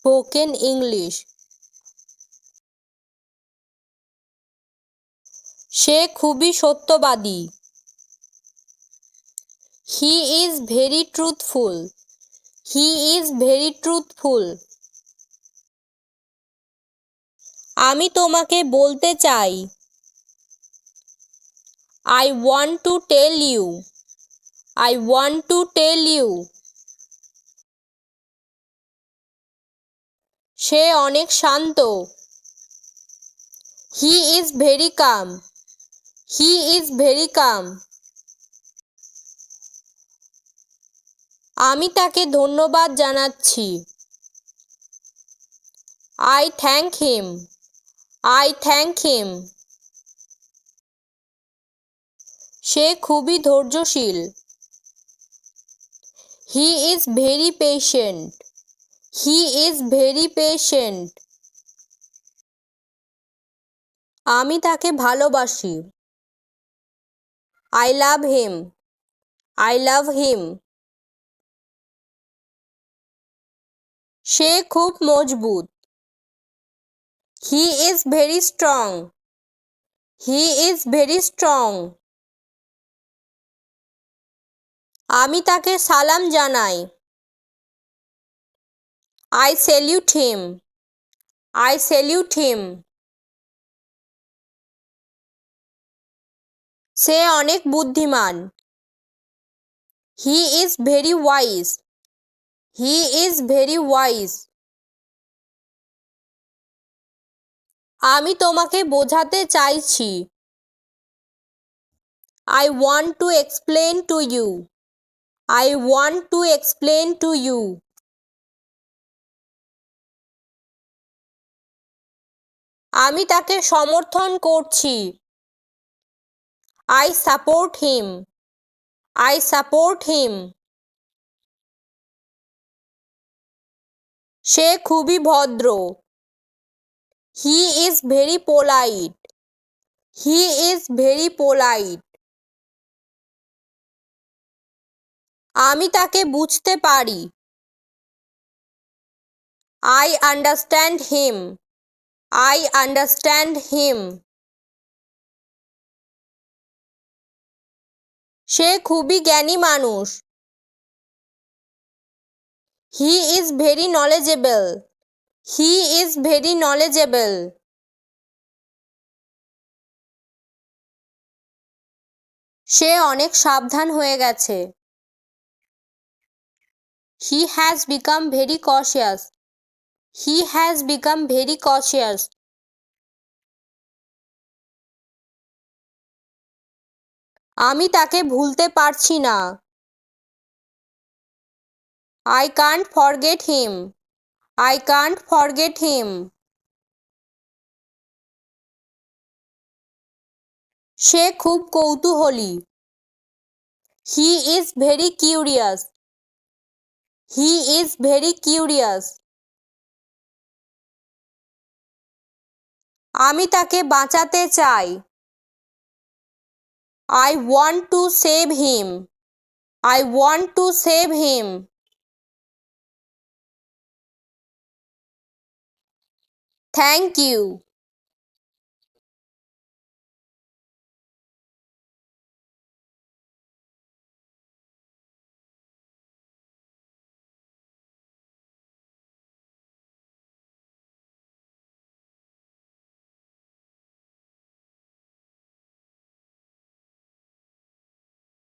Spoken English. সে খুবই সত্যবাদী। He is very truthful he is very truthful আমি তোমাকে বলতে চাই। I want to tell you I want to tell you সে অনেক শান্ত। He is very calm. He is very calm. আমি তাকে ধন্যবাদ জানাচ্ছি। I thank him. I thank him. সে খুবই ধৈর্যশীল। He is very patient. He is very patient আমি তাকে ভালোবাসি। I love him I love হিম সে খুব মজবুত। He is very strong he is very strong আমি তাকে সালাম জানাই। I salute him I salute him সে অনেক বুদ্ধিমান। He is very wise he is very wise আমি তোমাকে বোঝাতে চাইছি। I want to explain to you I want to explain to you আমি তাকে সমর্থন করছি। I support him I support him সে খুবই ভদ্র। He is very polite he is very polite আমি তাকে বুঝতে পারি। I understand him I understand him সে খুবই জ্ঞানী মানুষ। He is very knowledgeable he is very knowledgeable সে অনেক সাবধান হয়ে গেছে। He has become very cautious he has become very cautious আমি তাকে ভুলতে পারছি না। I can't forget him I can't forget him সে খুব কৌতূহলী। He is very curious he is very curious আমি তাকে বাঁচাতে চাই। I want to save him I want to save him thank you